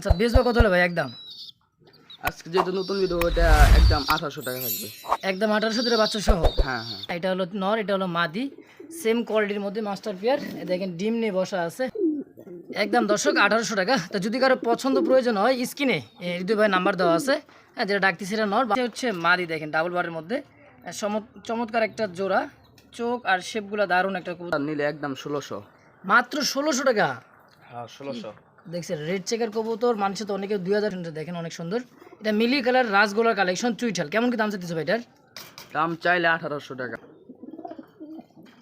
আচ্ছা বেচবা কত হলো ভাই একদম? আজকে যেহেতু নতুন ভিডিও এটা একদম আঠারোশো টাকা থাকবে। একদম আঠারোশো দুটো বাচ্চা সহ? হ্যাঁ হ্যাঁ। এটা হলো নর এটা হলো মাদি। সেম কোয়ালিটির মধ্যে মাস্টার পেয়ার দেখেন ডিম নিয়ে বসা আছে। একদম দর্শক আঠারোশো টাকা। তো যদি কারও পছন্দ প্রয়োজন হয় স্ক্রিনে হৃদয় ভাই নাম্বার দেওয়া আছে। হ্যাঁ, যেটা ডাকতি সেটা নর। বাচ্চা হচ্ছে মাদি দেখেন ডাবল বারের মধ্যে। চমৎকার একটা জোড়া। চোখ আর শেপগুলো দারুণ একটা। নিলে একদম ষোলোশো। মাত্র ষোলোশো টাকা। হ্যাঁ ষোলোশো। দেখছেন রেড চেকের কবুতর মানুষের তো অনেকে দুই হাজার দেখেন অনেক সুন্দর। এটা মিলি কালার রাসগোলার কালেকশন চুইঠাল কেমন কি দাম চাইতেছে ভাই এটার দাম চাইলে আঠারোশো টাকা।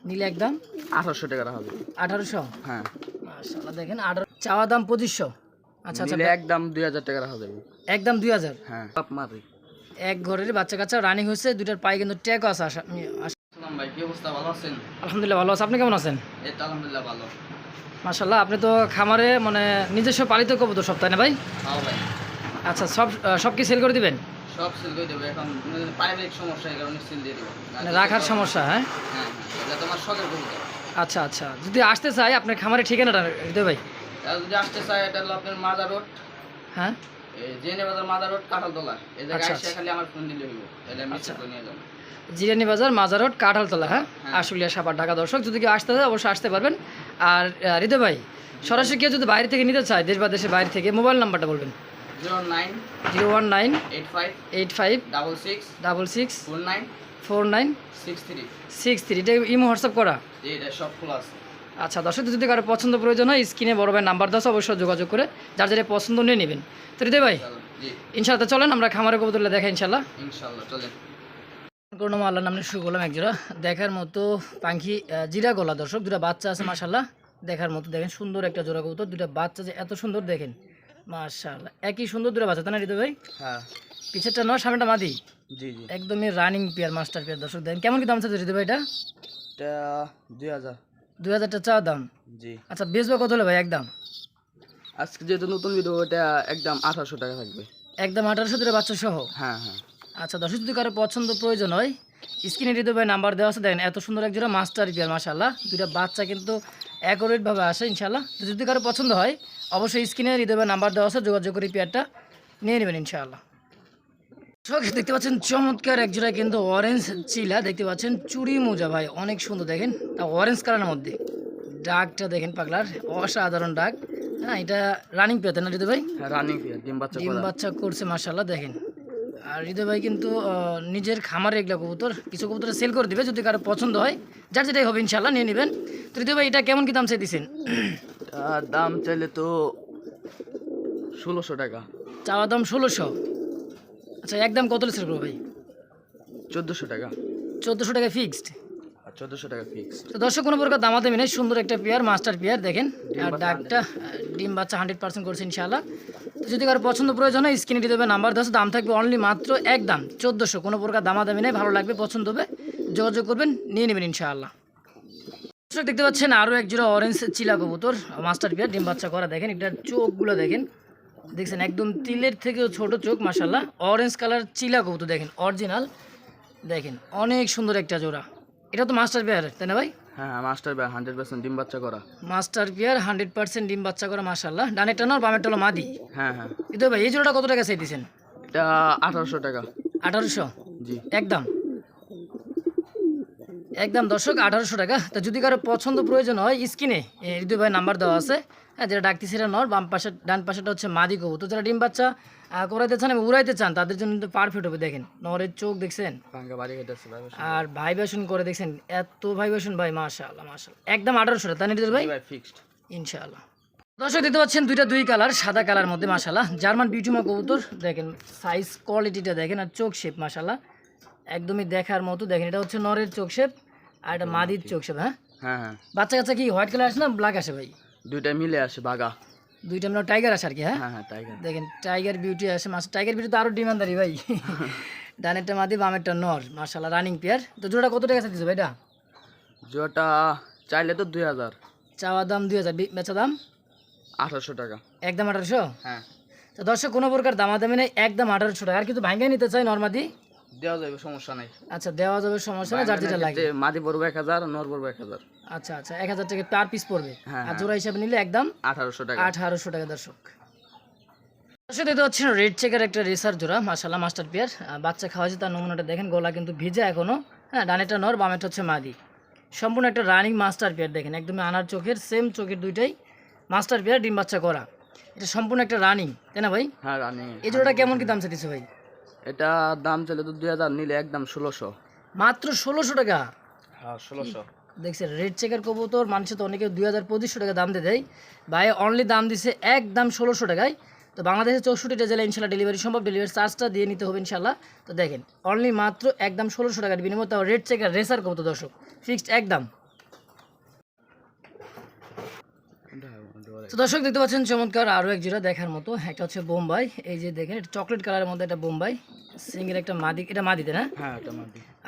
নিলে একদম? আঠারোশো টাকা হবে। আঠারোশো? হ্যাঁ। মাশাআল্লাহ দেখেন আঠারো চাওয়া দাম পঁচিশশো। আচ্ছা আচ্ছা নিলে একদম দুই হাজার টাকা রাখা যাবে। একদম দুই হাজার? হ্যাঁ। মারি এক ঘরের বাচ্চা কাচ্চা রানিং হয়েছে দুইটার পায়ে কিন্তু ট্যাগও আছে আশা আশা- ভাই কি অবস্থা? ভালো আছেন? আলহামদুলিল্লাহ ভালো আছে। আপনি কেমন আছেন? এই তো আলহামদুলিল্লাহ ভালো। মাশাল্লাহ আপনি তো খামারে মানে নিজস্ব পালিত কবুতর সপ্তাহে না ভাই? হ্যাঁ আচ্ছা সব সব কি সেল করে দিবেন? সব সিল করে দেবো এখন মানে পারিবারিক সমস্যা এই কারণে সিল দিয়ে দেবো। মানে রাখার সমস্যা হ্যাঁ? হ্যাঁ হ্যাঁ এটা তোমার শখের আচ্ছা আচ্ছা যদি আসতে চাই আপনার খামারের ঠিকানাটা হৃদয় ভাই। যদি আসতে চায় এটা হলো আপনার মাদার রোড। হ্যাঁ? জেনে বাজার মাদার রোড কাঁঠালতলা। এই জায়গায় আচ্ছা, এসে আচ্ছা। খালি আমার ফোন দিলে হইব। তাহলে আমি নিয়ে যাব। জিরানি বাজার মাজার রোড কাঁঠালতলা হ্যাঁ? হ্যাঁ। আশুলিয়া সাপার ঢাকা দর্শক যদি কেউ আসতে চায় অবশ্যই আসতে পারবেন। আর হৃদয় ভাই সরাসরি কেউ যদি বাইরে থেকে নিতে চায় দেশ বা দেশের বাইরে থেকে মোবাইল নাম্বারটা বলবেন। Zero nine zero one nine eight five double six double six four nine four nine six three. Six three এটা ইমো হোয়াটসঅ্যাপ করা? এটা সব খোলা আছে। আচ্ছা দর্শক যদি কারও পছন্দ প্রয়োজন হয় স্ক্রিনে বড় ভাই নাম্বার দাও অবশ্যই যোগাযোগ করে যার যারা পছন্দ নিয়ে নেবেন। তো হৃদয় ভাই ইনশাল্লাহ চলেন আমরা খামারে কবুতরলে দেখা ইনশাল্লাহ। ইনশাল্লাহ চলেন। কোনো আল্লাহ নামে শুরু করলাম একজোড়া দেখার মতো পাখি জিরা গলা দর্শক দুটা বাচ্চা আছে মাশাল্লাহ দেখার মতো দেখেন সুন্দর একটা জোড়া কবুতর দুটা বাচ্চা যে এত সুন্দর দেখেন। মাশাল্লাহ একই সুন্দর দুটা বাচ্চা তাই না হৃদয় ভাই? হ্যাঁ। পিছেরটা নয় সামনেটা মাদি? জি জি। একদমই রানিং পেয়ার মাস্টার পেয়ার দর্শক দেখেন। কেমন কি দাম চাচ্ছে হৃদয় ভাই এটা? এটা দুই হাজার। দুই হাজারটা চাওয়া দাম? জি। আচ্ছা বেচবা কত হলো ভাই একদম আজকে যেহেতু নতুন ভিডিও এটা একদম আঠারোশো টাকা থাকবে। একদম আঠারোশো দুটা বাচ্চা সহ? হ্যাঁ হ্যাঁ। আচ্ছা দর্শক যদি কারও পছন্দ প্রয়োজন হয় স্ক্রিনে হৃদয় ভাই নাম্বার দেওয়া আছে দেখেন এত সুন্দর এক জোড়া মাস্টার পেয়ার মাশাল্লাহ দুটা বাচ্চা কিন্তু অ্যাকোরেটভাবে আসে ইনশাল্লাহ তো যদি কারও পছন্দ হয় অবশ্যই স্ক্রিনে হৃদয় ভাই নাম্বার দেওয়া আছে যোগাযোগ করে পেয়ারটা নিয়ে নেবেন ইনশাআল্লাহ। দর্শক, দেখতে পাচ্ছেন চমৎকার এক জোড়া কিন্তু অরেঞ্জ চিলা দেখতে পাচ্ছেন চুড়ি মোজা ভাই অনেক সুন্দর দেখেন। তা অরেঞ্জ কালারের মধ্যে। ডাকটা দেখেন পাগলার অসাধারণ ডাক। হ্যাঁ এটা রানিং পেতে না হৃদয় ভাই রানিং ডিম বাচ্চা ডিম বাচ্চা করছে মার্শাল্লাহ দেখেন। আর হৃদয় ভাই কিন্তু নিজের খামারে এগুলো কবুতর কিছু কবুতর সেল করে দিবে যদি কারও পছন্দ হয় যার যেটাই হবে ইনশাল্লাহ নিয়ে নেবেন। তো হৃদয় ভাই এটা কেমন কি দাম চাইতেছেন? দাম চাইলে তো ষোলোশো টাকা। চাওয়া দাম ষোলোশো। আচ্ছা একদম কত লিটার করব ভাই? চোদ্দোশো টাকা। চোদ্দোশো টাকা ফিক্সড চোদ্দোশো টাকা ফিক্স তো দর্শক কোনো প্রকার দামাদামি নেই সুন্দর একটা পেয়ার মাস্টার পেয়ার দেখেন। আর ডাকটা ডিম বাচ্চা হান্ড্রেড পার্সেন্ট করছে ইনশাআল্লাহ। যদি কারও পছন্দ প্রয়োজন হয় স্ক্রিনে দিয়ে দেবে নাম্বার দশ দাম থাকবে অনলি মাত্র এক দাম, চোদ্দোশো। কোনো প্রকার দামাদামি নেই, ভালো লাগবে, পছন্দ হবে, যোগাযোগ করবেন, নিয়ে নেবেন ইনশাআল্লাহ। দেখতে পাচ্ছেন আরও এক জোড়া অরেঞ্জ চিলা কবুতর মাস্টার পেয়ার ডিম বাচ্চা করা, দেখেন এটার চোখগুলো দেখেন, দেখছেন, একদম তিলের থেকেও ছোট চোখ মাসাল্লাহ অরেঞ্জ কালার চিলা কবুতর, দেখেন অরিজিনাল দেখেন, অনেক সুন্দর একটা জোড়া। এটা তো মাস্টার পেয়ার তাই না ভাই? হ্যাঁ মাস্টার বিয়ার হান্ড্রেড পার্সেন্ট ডিম বাচ্চা করা। মাস্টার বিয়ার হান্ড্রেড পার্সেন্ট ডিম বাচ্চা করা মাশাল্লাহ ডানেরটা টানার বামের টলো মাদি? হ্যাঁ হ্যাঁ। কিন্তু ভাই এই জোড়াটা কত টাকা চাইতেছেন? এটা আঠারোশো টাকা। আঠারোশো? জি। একদম। একদম দর্শক আঠারোশো টাকা। তা যদি কারও পছন্দ প্রয়োজন হয় স্ক্রিনে হৃদয় ভাই নাম্বার দেওয়া আছে। হ্যাঁ যেটা ডাকতি সেটা নর বাম পাশে ডান পাশেটা হচ্ছে মাদি কবু। তো যারা ডিম বাচ্চা করাইতে চান এবং উড়াইতে চান তাদের জন্য কিন্তু পারফেক্ট হবে দেখেন। নরের চোখ দেখছেন? কেটেছে ভাই আর ভাইব্রেশন করে দেখছেন এত ভাইব্রেশন ভাই মাশাআল্লাহ মাশাআল্লাহ। একদম আঠারোশো টাকা তাই ভাই? ভাই ফিক্সড ইনশাআল্লাহ। দর্শক দেখতে পাচ্ছেন দুইটা দুই কালার সাদা কালার মধ্যে মাশাল্লাহ জার্মান বিউটিমা কবুতর দেখেন সাইজ কোয়ালিটিটা দেখেন আর চোখ শেপ মাশাল্লাহ একদমই দেখার মতো। দেখেন এটা হচ্ছে নরের চোখ শেপ আর এটা মাদির চোখ শেপ হ্যাঁ? হ্যাঁ হ্যাঁ। বাচ্চা কাচ্চা কি হোয়াইট কালার আসে না ব্ল্যাক আসে ভাই? দুইটা মিলে আসে বাগা দুইটা আমরা টাইগার আসে আর কি হ্যাঁ? হ্যাঁ হ্যাঁ টাইগার। দেখেন টাইগার বিউটি আসে মাস টাইগার বিউটি তো আরও ডিমান্ডারি ভাই। ডানেরটা মাদি বামেরটা নর মাশাল্লাহ রানিং পেয়ার। তো জোড়া কত টাকা চাইতেছে ভাই এটা? জোয়াটা চাইলে তো দুই হাজার। চাওয়া দাম দুই হাজার বি- বেচা দাম? আঠারোশো টাকা। একদম আঠারোশো? হ্যাঁ। তো দর্শক কোনো প্রকার দামাদামি নেই একদম আঠারোশো টাকা। আর কিন্তু ভাঙ্গা নিতে চাই নর্মাদি দেওয়া যাবে সমস্যা নাই। আচ্ছা দেওয়া যাবে সমস্যা না যার যেটা লাগে মাদি পড়বে এক হাজার নর পড়বে এক হাজার। আচ্ছা আচ্ছা এক হাজার টাকা পার পিস পড়বে। হ্যাঁ, আর জোড়া হিসাবে নিলে একদম আঠারোশো টাকা। আঠারোশো টাকা দর্শক। রেড চেকের একটা রেসার জোড়া মাস্টার পেয়ার বাচ্চা খাওয়াছে তার নমুনাটা দেখেন গলা কিন্তু ভিজে এখনও। হ্যাঁ ডানেটা নর বামেটা হচ্ছে মাদি। সম্পূর্ণ একটা রানিং মাস্টার পেয়ার দেখেন একদমই আনার চোখের সেম চোখের দুইটাই মাস্টার পেয়ার ডিম বাচ্চা করা। এটা সম্পূর্ণ একটা রানিং তাই না ভাই? হ্যাঁ রানি এই জোড়াটা কেমন কি দাম চাইছে ভাই? এটা দাম চলে তো দুই হাজার নিলে একদম ষোলোশো। মাত্র ষোলোশো টাকা? হ্যাঁ ষোলোশো। দেখছেন রেড চেকের কবুতর মানুষে তো অনেকে দুই হাজার পঁচিশশো টাকা দাম দিয়ে দেয়। ভাই অনলি দাম দিছে একদম ষোলোশো টাকায়। তো বাংলাদেশের চৌষট্টিটা জেলা ইনশাল্লাহ ডেলিভারি সম্ভব ডেলিভারি চার্জটা দিয়ে নিতে হবে ইনশাল্লাহ। তো দেখেন অনলি মাত্র একদম ষোলোশো টাকার বিনিময় তাও রেড চেকার রেসার কবুতর দর্শক। ফিক্সড একদম। তো দর্শক দেখতে পাচ্ছেন চমৎকার আরও এক জোড়া দেখার মতো। একটা হচ্ছে বোম্বাই। এই যে দেখেন এটা চকলেট কালারের মধ্যে একটা বোম্বাই। সিঙ্গের একটা মাদি এটা মাদিতে না? হ্যাঁ এটা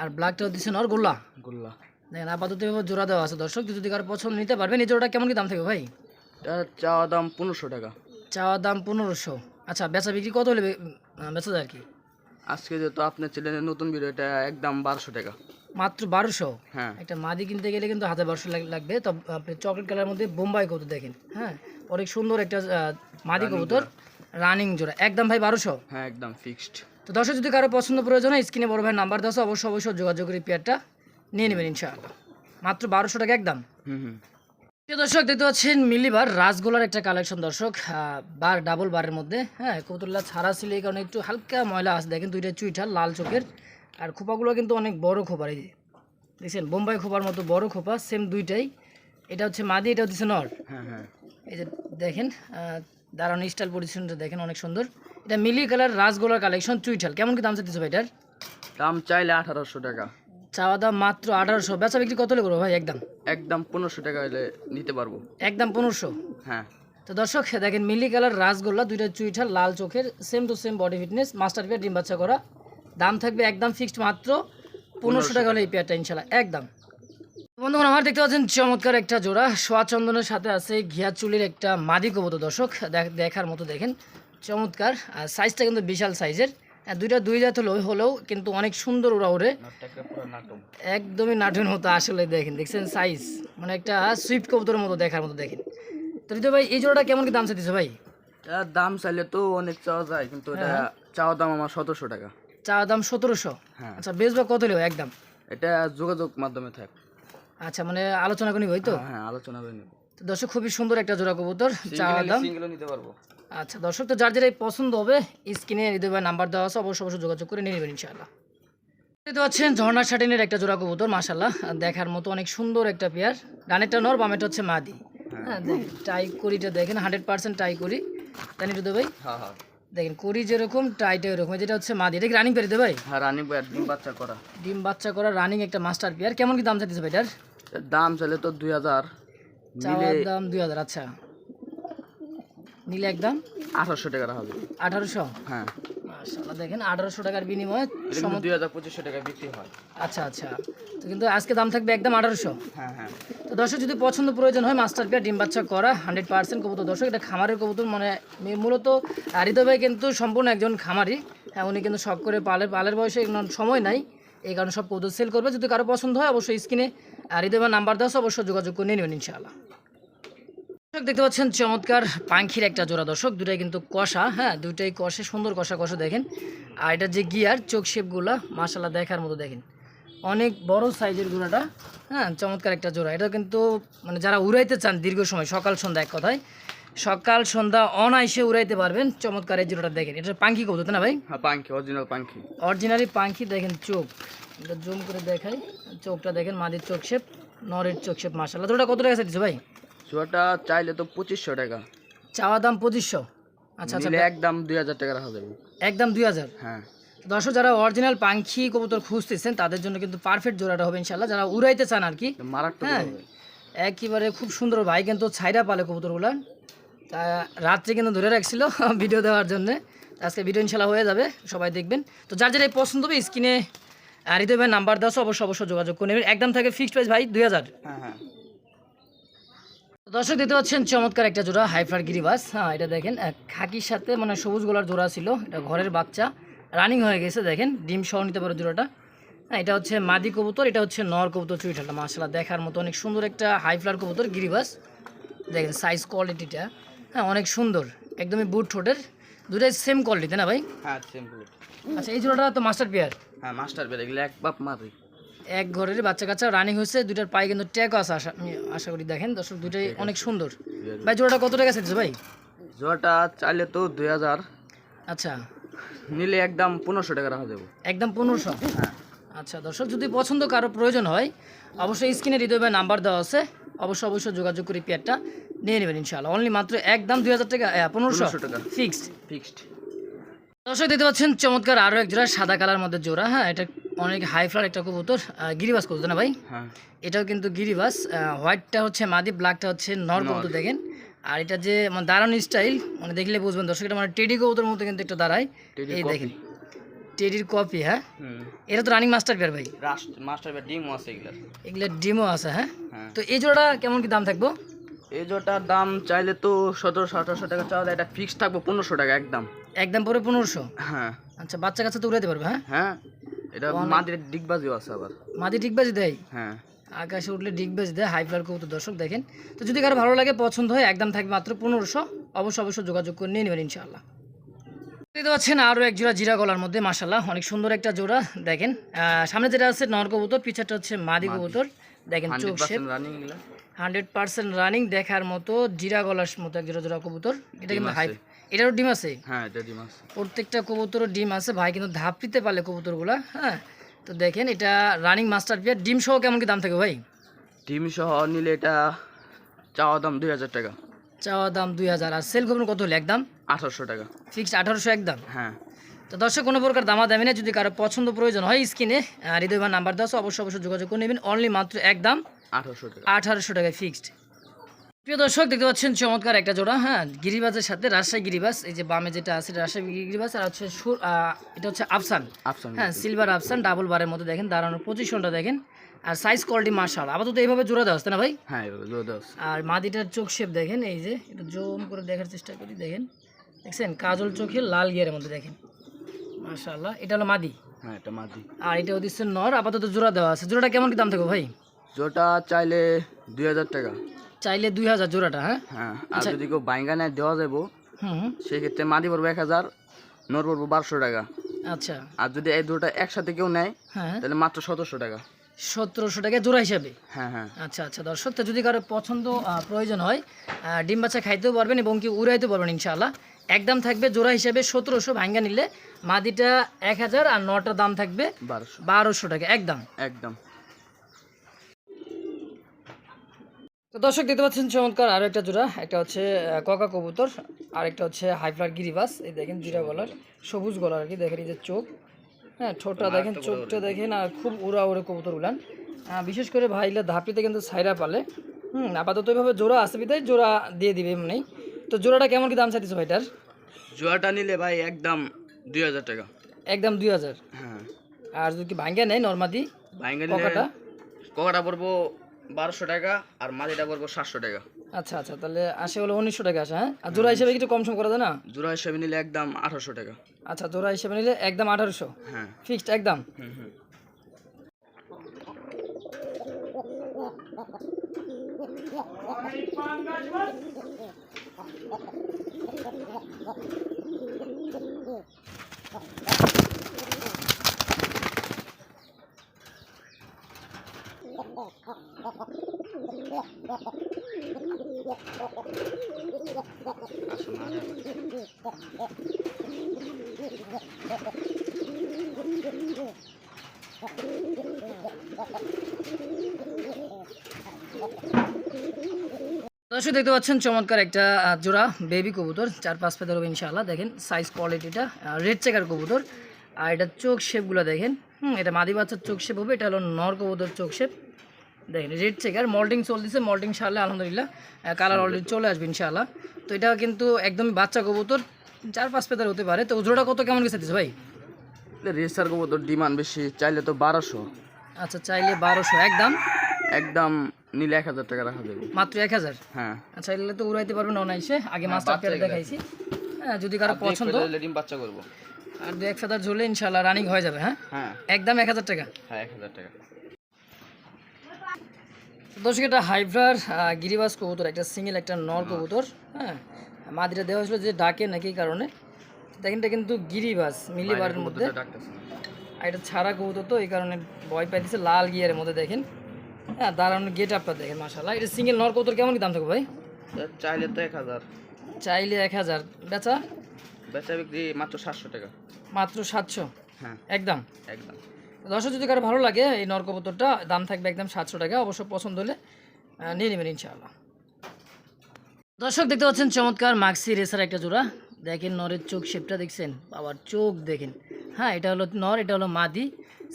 আর ব্ল্যাকটা দিচ্ছে নর গোল্লা। গোল্লা। দেখেন আপাতত জোড়া দেওয়া আছে দর্শক। যদি কারও পছন্দ নিতে পারবেন এই জোড়াটা কেমন কি দাম থাকবে ভাই? চাওয়া দাম পনেরোশো টাকা। চাওয়া দাম পনেরোশো। আচ্ছা বেচা বিক্রি কত হলে বেচা যায় আর কি? আজকে যেহেতু আপনার চ্যানেলের নতুন ভিডিও এটা একদম বারোশো টাকা। মাত্র বারোশো। হ্যাঁ। একটা মাদি কিনতে গেলে কিন্তু হাতে বারোশো লাগবে। তো আপনি চকলেট কালারের মধ্যে বোম্বাই কবুতর দেখেন হ্যাঁ? অনেক সুন্দর একটা মাদি কবুতর রানিং জোড়া। একদম ভাই বারোশো? হ্যাঁ একদম ফিক্সড তো দর্শক যদি কারও পছন্দ প্রয়োজন হয় স্ক্রিনে বড় ভাই নাম্বার দাও অবশ্যই অবশ্যই যোগাযোগ করে পেয়ারটা নিয়ে নেবেন ইনশাআল্লাহ। মাত্র বারোশো টাকা একদম। হুম দর্শক দেখতে পাচ্ছেন মিলিবার রাসগোলার একটা কালেকশন দর্শক বার ডাবল বারের মধ্যে হ্যাঁ কবুতরলা ছাড়া ছিল এই কারণে একটু হালকা ময়লা আছে। দেখেন দুইটা চুইঠাল লাল চোখের। আর খোপাগুলো কিন্তু অনেক বড় খোপার এই যে। দেখছেন? বোম্বাই খোপার মতো বড় খোপা সেম দুইটাই। এটা হচ্ছে মাদি এটা হচ্ছে নর। হ্যাঁ হ্যাঁ। এই যে দেখেন দাঁড়ানো স্টাইল পজিশনটা দেখেন অনেক সুন্দর। এটা মিলি কালার রাসগোলার কালেকশন চুইঠাল। কেমন কি দাম চাইতেছে ভাই এটার? দাম চাইলে আঠারোশো টাকা। চাওয়া দাম মাত্র আঠারোশো। বেচা বিক্রি কত করব ভাই একদম? একদম পনেরোশো টাকা হলে নিতে পারব। একদম পনেরোশো? হ্যাঁ। তো দর্শক দেখেন মিলি কালার রাসগোল্লা দুইটা চুইঠাল লাল চোখের same to same body fitness master pair ডিম বাচ্চা করা। দাম থাকবে একদম ফিক্সড মাত্র পনেরোশো টাকা হলে এই পেয়ারটা ইনশাল্লাহ একদম। বন্ধুগণ আমার দেখতে পাচ্ছেন চমৎকার একটা জোড়া। সোয়া চন্দনের সাথে আছে ঘিয়া চুলির একটা মাদি কবুতর দর্শক। দেখ- দেখার মতো দেখেন চমৎকার। আর সাইজটা কিন্তু বিশাল সাইজের দুইটা দুই জাত হলেও হলেও কিন্তু অনেক সুন্দর ওরা ওরে একদমই নাটুন মতো আসলে দেখেন দেখছেন সাইজ মানে একটা সুইফট কবুতরের মতো দেখার মতো দেখেন। তো ঋতু ভাই এই জোড়াটা কেমন কি দাম চাইতেছে ভাই? দাম চাইলে তো অনেক চাওয়া যায় কিন্তু এটা চাওয়া দাম আমার সতেরোশো টাকা। চা দাম সতেরোশো। হ্যাঁ। আচ্ছা বেশ বা কত নেবে একদম। এটা যোগাযোগ মাধ্যমে থাক। আচ্ছা মানে আলোচনা করি ভাই তো? হ্যাঁ আলোচনা করে নিব। দর্শক খুবই সুন্দর একটা জোড়া কবুতর চা দাম। নিতে পারব। আচ্ছা দর্শক তো যার যেটাই পছন্দ হবে স্ক্রিনে হৃদয় নাম্বার দেওয়া আছে অবশ্যই অবশ্যই যোগাযোগ করে নিয়ে নেবেন ইনশাআল্লাহ। দেখতে পাচ্ছেন ঝর্ণা শাটিনের একটা জোড়া কবুতর মাশাল্লাহ দেখার মতো অনেক সুন্দর একটা পেয়ার। ডানেরটা নর বামেটা হচ্ছে মাদি। হ্যাঁ। দেখেন টাই করিটা দেখেন হান্ড্রেড পার্সেন্ট টাই করি তাই না ভাই। হ্যাঁ হ্যাঁ। দেখেন করি যেরকম টাইটা এরকম যেটা হচ্ছে মাদি এটা কি রানিং পেরিতে ভাই? হ্যাঁ রানিং পেয়ার ডিম বাচ্চা করা। ডিম বাচ্চা করা রানিং একটা মাস্টার পেয়ার কেমন কি দাম চাইতেছে ভাই এটার? দাম চাইলে তো দুই হাজার। চাওয়ার দাম দুই হাজার আচ্ছা। নিলে একদম? আঠারোশো টাকা হবে। আঠারোশো? হ্যাঁ। মাশাআল্লাহ। দেখেন আঠারোশো টাকার বিনিময়ে এটা কিন্তু দুই হাজার পঁচিশশো টাকা বিক্রি হয়। আচ্ছা আচ্ছা। তো কিন্তু আজকে দাম থাকবে একদম আঠারোশো। হ্যাঁ হ্যাঁ। তো দর্শক যদি পছন্দ প্রয়োজন হয় মাস্টার পেয়ার ডিম বাচ্চা করা হান্ড্রেড পার্সেন্ট কবুতর। দর্শক এটা খামারের কবুতর। মানে মূলত হৃদয় ভাই কিন্তু সম্পূর্ণ একজন খামারি। হ্যাঁ উনি কিন্তু শখ করে পালের পালের বয়সে সময় নাই। এই কারণে সব কবুতর সেল করবে। যদি কারও পছন্দ হয় অবশ্যই স্ক্রিনে হৃদয় নাম্বার দেওয়া অবশ্যই যোগাযোগ করে নিয়ে নেবেন ইনশাআল্লাহ। দেখতে পাচ্ছেন চমৎকার পাখির একটা জোড়া। দর্শক দুটাই কিন্তু কষা হ্যাঁ দুটাই কষে সুন্দর কষা কষা দেখেন। আর এটা যে গিয়ার চোখ শেপগুলা মাশাল্লাহ দেখার মতো দেখেন। অনেক বড় সাইজের জোড়াটা হ্যাঁ চমৎকার একটা জোড়া। এটা কিন্তু মানে যারা উড়াইতে চান দীর্ঘ সময় সকাল সন্ধ্যা এক কথায় সকাল সন্ধ্যা অনায়াসে উড়াইতে পারবেন। চমৎকার এই জোড়াটা দেখেন। এটা পাঙ্কি কবুতর তাই না ভাই? হ্যাঁ পাঙ্কি অরিজিনাল পাঙ্কি অরিজিনালি পাঙ্কি দেখেন চোখ। এটা জুম করে দেখাই। চোখটা দেখেন মাদির চোখ শেপ নরের চোখ শেপ মাশাল্লাহ জোড়া কত টাকা চাইছে ভাই? চুয়াটা চাইলে তো পঁচিশশো টাকা। চাওয়া দাম পঁচিশশো। আচ্ছা আচ্ছা একদম দুই হাজার টাকা রাখা যাবে। একদম দুই হাজার? হ্যাঁ। দর্শক যারা অরিজিনাল পাখি কবুতর খুঁজতেছেন তাদের জন্য কিন্তু পারফেক্ট জোড়াটা হবে ইনশাল্লাহ যারা উড়াইতে চান আর কি হ্যাঁ একেবারে খুব সুন্দর ভাই কিন্তু ছাইরা পালে কবুতরগুলা তা রাত্রে কিন্তু ধরে রাখছিল ভিডিও দেওয়ার জন্য। আজকে ভিডিও ইনশাল্লাহ হয়ে যাবে সবাই দেখবেন। তো যার যেটাই পছন্দ হবে স্ক্রিনে আর ভাই নাম্বার দাও অবশ্যই অবশ্যই যোগাযোগ করে নেবেন। একদম থাকে ফিক্সড প্রাইস ভাই দুই হাজার। হ্যাঁ হ্যাঁ। দর্শক দেখতে পাচ্ছেন চমৎকার একটা জোড়া হাইফার গিরিবাস। হ্যাঁ এটা দেখেন খাকির সাথে মানে সবুজ গোলার জোড়া ছিল এটা ঘরের বাচ্চা রানিং হয়ে গেছে দেখেন ডিম সহ নিতে পারে জোড়াটা। হ্যাঁ এটা হচ্ছে মাদি কবুতর এটা হচ্ছে নর কবুতর চুইঠালটা মাসাল্লাহ দেখার মতো অনেক সুন্দর একটা হাইফ্লার কবুতর গিরিবাস। দেখেন সাইজ কোয়ালিটিটা হ্যাঁ অনেক সুন্দর একদমই বুট ঠোঁটের দুটাই সেম কোয়ালিটি না ভাই? হ্যাঁ সেম আচ্ছা এই জোড়াটা তো মাস্টার পেয়ার হ্যাঁ মাস্টার বের এগুলো এক বাপ মারি এক ঘরের বাচ্চা কাচ্চা রানিং হয়েছে দুটার পায়ে কিন্তু ট্যাগও আছে আশা আমি আশা করি দেখেন। দর্শক দুটাই অনেক সুন্দর। ভাই জোড়াটা কত টাকা চাইছে ভাই? জোড়াটা চাইলে তো দুই হাজার। আচ্ছা। নিলে একদম পনেরোশো টাকা রাখা যাব। একদম পনেরোশো? হ্যাঁ আচ্ছা দর্শক যদি পছন্দ কারও প্রয়োজন হয় অবশ্যই স্ক্রিনে হৃদয় ভাই নাম্বার দেওয়া আছে। অবশ্যই অবশ্যই যোগাযোগ করে পেয়ারটা নিয়ে নেবেন ইনশাআল্লাহ। অনলি মাত্র একদম দুই হাজার টাকা পনেরোশো? 1500 টাকা। ফিক্সড ফিক্সড দর্শক দেখতে পাচ্ছেন চমৎকার আরও এক জোড়া সাদা কালার মধ্যে জোড়া হ্যাঁ এটা অনেক হাই ফ্লার একটা কবুতর গিরিবাস কবুতর না ভাই? হ্যাঁ। এটাও কিন্তু গিরিবাস হোয়াইটটা হচ্ছে মাদি ব্ল্যাকটা হচ্ছে নর কবুতর দেখেন। আর এটা যে মানে দাঁড়ানো স্টাইল মানে দেখলে বুঝবেন দর্শক এটা মানে টেডি কবুতর মতো কিন্তু একটা দাঁড়ায়। এই দেখেন টেডির কপি হ্যাঁ? এটা তো রানিং মাস্টার পেয়ার ভাই। মাস্টার বের ডিম আছে এগুলার। এগুলো ডিমও আছে হ্যাঁ? হ্যাঁ। তো এই জোড়াটা কেমন কি দাম থাকব? এই জোটার দাম চাইলে তো সতেরোশো আঠারোশো টাকা চাওয়া এটা ফিক্স থাকব পনেরোশো টাকা একদম। একদম পরে পনেরোশো? হ্যাঁ। আচ্ছা বাচ্চা কাচ্চা তো উড়াইতে পারবে হ্যাঁ? হ্যাঁ। এটা মাদের ডিগবাজিও আছে আবার। মাদি ডিগবাজি দেয়? হ্যাঁ। আকাশে উঠলে ডিগবাজি দেয় হাই ফ্লার কবুতর দর্শক দেখেন। তো যদি কারও ভালো লাগে পছন্দ হয় একদম থাকবে মাত্র পনেরোশো। অবশ্যই অবশ্যই যোগাযোগ করে নিয়ে নেবেন ইনশাআল্লাহ। দেখতে পাচ্ছেন আরও এক জোড়া জিরা গলার মধ্যে মাসাল্লাহ অনেক সুন্দর একটা জোড়া দেখেন। আহ, সামনে যেটা আছে নর কবুতর পিছাটা হচ্ছে মাদি কবুতর দেখেন চোখ hundred shape percent running hundred percent running দেখার মতো জিরা গলার মতো এক জোড়া জোড়া কবুতর। এটা কিন্তু হাই। এটারও ডিম আছে? হ্যাঁ এটা ডিম আছে। প্রত্যেকটা কবুতরও ডিম আছে। ভাই কিন্তু ধাপ দিতে পারলে কবুতরগুলা হ্যাঁ? তো দেখেন এটা রানিং মাস্টার পিয়ার। ডিম সহ কেমন কি দাম থাকে ভাই? ডিম সহ নিলে এটা চাওয়া দাম দুই হাজার টাকা। চাওয়া দাম দুই হাজার। আর সেল করবেন কত হলে? একদম আঠারোশো টাকা। ফিক্সড আঠারোশো একদম হ্যাঁ। তো দর্শক কোনো প্রকার দামা দামি না যদি কারও পছন্দ প্রয়োজন হয় স্ক্রিনে হৃদয় নাম্বার আছে, অবশ্যই অবশ্যই যোগাযোগ করে নেবেন। অনলি মাত্র একদম আঠারোশো টাকা। আঠারোশো টাকায় ফিক্সড প্রিয় দর্শক দেখতে পাচ্ছেন চমৎকার একটা জোড়া হ্যাঁ গিরিবাজের সাথে রাজশাহী গিরিবাস এই যে বামে যেটা আছে রাজশাহী গিরিবাজ আর হচ্ছে এটা হচ্ছে আফসান। আফসান হ্যাঁ সিলভার আফসান ডাবল বারের মধ্যে দেখেন দাঁড়ানোর পজিশনটা দেখেন আর সাইজ কোয়ালিটি মার্শাল আপাতত এইভাবে জোড়া দেওয়া আসতে না ভাই? হ্যাঁ এভাবে জোর দাও আর মাদিটার চোখ শেপ দেখেন এই যে একটু জোম করে দেখার চেষ্টা করি দেখেন দেখছেন কাজল চোখে লাল গিয়ারের মধ্যে দেখেন মার্শাল্লাহ এটা হলো মাদি। হ্যাঁ এটা মাদি। আর এটা হচ্ছে নর আপাতত জোড়া দেওয়া আছে জোড়াটা কেমন কি দাম থাকবে ভাই? জোটা চাইলে দুই হাজার টাকা। চাইলে দুই হাজার জোড়াটা হ্যাঁ? হ্যাঁ আর যদি কেউ বাইঙ্গা নেয় দেওয়া যাব হুম সেক্ষেত্রে মাদি পড়ব এক হাজার নর পড়ব বারোশো টাকা। আচ্ছা। আর যদি এই দুটা একসাথে কেউ নেয় হ্যাঁ। তাহলে মাত্র সতেরোশো টাকা। সতেরোশো টাকা জোড়া হিসাবে? হ্যাঁ হ্যাঁ। আচ্ছা আচ্ছা। দর্শক তো যদি কারও পছন্দ প্রয়োজন হয় ডিম বাচ্চা খাইতেও পারবেন এবং কি উড়াইতে পারবেন ইনশাআল্লাহ। একদম থাকবে জোড়া হিসাবে সতেরোশো ভাঙ্গা নিলে মাদিটা এক হাজার আর নটার দাম থাকবে বারোশো। বারোশো টাকা একদম। একদম। তো দর্শক দেখতে পাচ্ছেন চমৎকার আরও একটা জোড়া। একটা হচ্ছে ককা কবুতর আর একটা হচ্ছে হাইফ্লার গিরিবাস। এই দেখেন জিরা গলার সবুজ গলার আর কি দেখেন এই যে চোখ। হ্যাঁ ঠোঁটটা দেখেন চোখটা দেখেন আর খুব উড়া উড়ে কবুতর উলান। আহ, বিশেষ করে ভাইলে ধাপিতে কিন্তু সাইরা পালে। হুম আপাতত এভাবে জোড়া আসে বিদায় জোড়া দিয়ে দিবে এমনি। তো জোড়াটা কেমন কি দাম চাইতেছে ভাইটার? জোড়াটা নিলে ভাই একদম দুই হাজার টাকা। একদম দুই হাজার? হ্যাঁ। আর যদি ভাঙ্গা নেয় নর্মাদি বাইঙ্গা ককাটা? ককাটা পড়ব বারোশো টাকা আর মাদিটা পড়ব সাতশো টাকা। আচ্ছা আচ্ছা তাহলে আসে হলো উনিশশো টাকা আসে হ্যাঁ? আর জোড়া হিসেবে কিছু কম সম করা যায় না? জোড়া হিসেবে নিলে একদম আঠারোশো টাকা। আচ্ছা জোড়া হিসেবে নিলে একদম আঠারোশো? হ্যাঁ। ফিক্সড একদম? হুম হুম। দর্শক, দেখতে পাচ্ছেন চমৎকার একটা জোড়া বেবি কবুতর। চার পাঁচ পেদার হবে ইনশাআল্লাহ। দেখেন সাইজ কোয়ালিটিটা রেড চেকার কবুতর। আর এটা চোখ শেপগুলো দেখেন। হুম, এটা মাদি বাচ্চার চোখ শেপ হবে, এটা হলো নর কবুতর চোখ শেপ দেখেন রেড চেকার মল্টিং চলতেছে মল্টিং সারলে আলহামদুলিল্লাহ কালার অলরেডি চলে আসবে ইনশাআল্লাহ। তো এটা কিন্তু একদমই বাচ্চা কবুতর চার পাঁচ পেদার হতে পারে। তো জোড়া কত কেমন গেছে ভাই? রেসার কবো তো ডিমান্ড বেশি চাইলে তো বারোশো। আচ্ছা চাইলে বারোশো একদম? একদম নিলে এক হাজার টাকা রাখা যাবে। মাত্র এক হাজার? হ্যাঁ। আচ্ছা এগুলো তো উড়াইতে পারবেন অনাইসে আগে মাস্টার বাচ্চা পেয়ারে দেখাইছি। হ্যাঁ যদি কারও পছন্দ। ডিম বাচ্চা করব। আর দু এক ফেদার ঝুলে ইনশাল্লাহ রানিং হয়ে যাবে হ্যাঁ? হ্যাঁ। একদম এক হাজার টাকা। হ্যাঁ এক হাজার টাকা। দর্শক এটা হাইব্রার গিরিবাস কবুতর একটা সিঙ্গেল একটা নর কবুতর হ্যাঁ। মাদিটা দেওয়া হয়েছিল যে ডাকে নাকি কারণে। দেখেন এটা কিন্তু গিরিবাস মিলিবারের মধ্যে। আর এটা ছাড়া কবুতর তো এই কারণে ভয় পাইতেছে লাল গিয়ারের মধ্যে দেখেন। হ্যাঁ দাঁড়ানোর গেট আপটা দেখেন মাসাল্লাহ এটা সিঙ্গেল নর কবুতর কেমন দাম থাকবে ভাই? চাইলে তো এক হাজার। চাইলে এক হাজার। বেচা? বেচা বিক্রি মাত্র সাতশো টাকা। মাত্র সাতশো? হ্যাঁ। একদম? একদম। দর্শক, যদি কারও ভালো লাগে, এই নর কবুতরটা দাম থাকবে একদম সাতশো টাকা, অবশ্য পছন্দ হলে নিয়ে নেবেন ইনশাআল্লাহ। দর্শক, দেখতে পাচ্ছেন চমৎকার মাক্সি রেসার একটা জোড়া। দেখেন নরের চোখ শেপটা দেখছেন? বাবার চোখ দেখেন। হ্যাঁ এটা হলো নর, এটা হলো মাদি।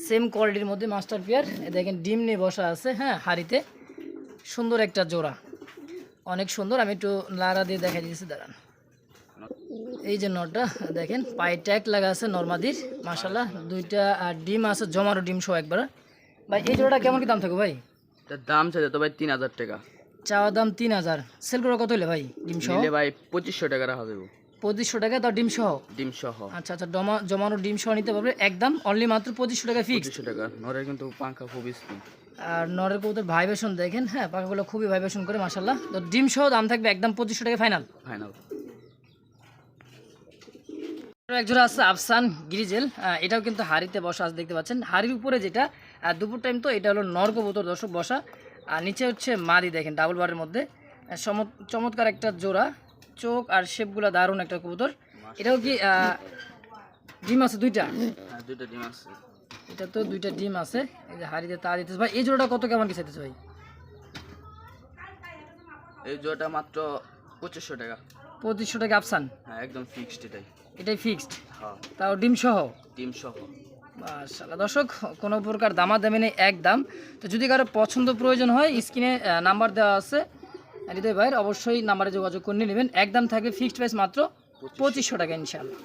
সেম কোয়ালিটির মধ্যে মাস্টার পেয়ার দেখেন, ডিম নিয়ে বসা আছে হ্যাঁ হাড়িতে। সুন্দর একটা জোড়া। অনেক সুন্দর, আমি একটু লারা দিয়ে দেখা দিয়েছি দাঁড়ান। এই যে নরটা দেখেন পায়ে ট্যাগ লাগা আছে নর্মাদির মাসাল্লাহ দুইটা আর ডিম আছে জমারো ডিম সহ একবার। ভাই এই জোড়াটা কেমন কি দাম থাকবে ভাই? দাম চাইলে তো ভাই তিন হাজার টাকা। চাওয়া দাম তিন হাজার। সেল করে কত হলে ভাই ডিম সহ? ভাই পঁচিশশো টাকা রাখা দেবো পঁচিশশো টাকা তার ডিম সহ? ডিম সহ। আচ্ছা আচ্ছা জমা জমানো ডিম সহ নিতে পারবে। একদম অনলি মাত্র পঁচিশশো টাকা ফিক্স টাকা। নরের কিন্তু পাঙ্খা খুব স্পিড আর নরের কবুতর ভাইব্রেশন দেখেন হ্যাঁ পাখাগুলো খুবই ভাইব্রেশন করে মাসাল্লাহ তো ডিম সহ দাম থাকবে একদম পঁচিশশো টাকা ফাইনাল ফাইনাল একজোড়া আছে আফসান গ্রিজেল। এটাও কিন্তু হাড়িতে বসা আছে দেখতে পাচ্ছেন। হাড়ির উপরে যেটা দুপুর টাইম তো এটা হলো নর কবুতর দর্শক বসা। আর নিচে হচ্ছে মাদি দেখেন ডাবল বারের মধ্যে। চমৎকার একটা জোড়া চোখ আর শেপগুলো দারুণ একটা কবুতর। এটাও কি ডিম আছে দুইটা? হ্যাঁ দুইটা ডিম আছে। এটা তো দুইটা ডিম আছে। এই যে হাড়িতে তা দিতেছে। ভাই এই জোড়াটা কত কেমন কি চাইতেছে ভাই? এই জোড়াটা মাত্র পঁচিশশো টাকা। পঁচিশশো টাকা আফসান। হ্যাঁ একদম ফিক্সড এটাই। এটাই ফিক্সড হ্যাঁ। তাও ডিম সহ? ডিম সহ। মাশাআল্লাহ। দর্শক কোনো প্রকার দামা দামি নেই এক দাম। তো যদি কারও পছন্দ প্রয়োজন হয় স্ক্রিনে নাম্বার দেওয়া আছে। হৃদয় ভাইয়ের অবশ্যই নাম্বারে যোগাযোগ করে নেবেন। এক দাম থাকে ফিক্সড প্রাইস মাত্র পঁচিশশো টাকা ইনশাআল্লাহ।